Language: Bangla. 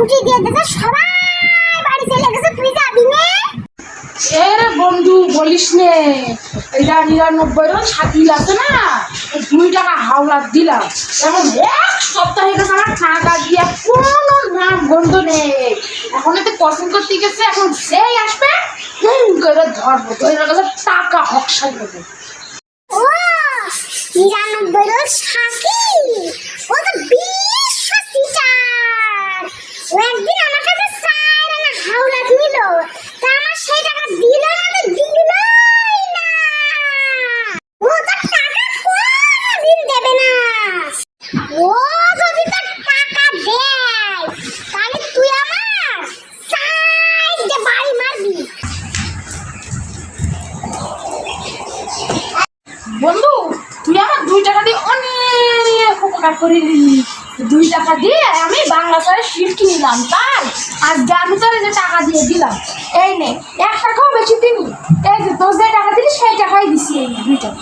ছুটি দিয়ে দিয়েছে সবাই বাড়ি চলে গেছে তুই যাবি না। এরে বন্ধু বলিস নে। এটা নিরানব্বই রোজ ছাতিল আছে না দুই টাকা হাওলার দিলাম। এখন এক সপ্তাহে গেছে আমার টাকা দিয়ে কোনো নাম গন্ধ নেই। এখন এতে পছন্দ করতে গেছে এখন যেই আসবে হুম করে ধরবো। ধরে গেছে টাকা হকসাই হবে নিরানব্বই রোজ ছাতি? বন্ধু, তুই আমার দুই টাকা দিয়ে অনেক উপকার করে দিলি দুই টাকা দিয়ে আমি বাংলা স্যারের শিট কিনলাম তাই? আর আমি তোর যে টাকা দিয়ে দিলাম, এই নে, এক টাকাও বেশি দিনি এই যে তোর যে টাকা দিলি, সেই টাকাই দিছি এই দুই টাকা।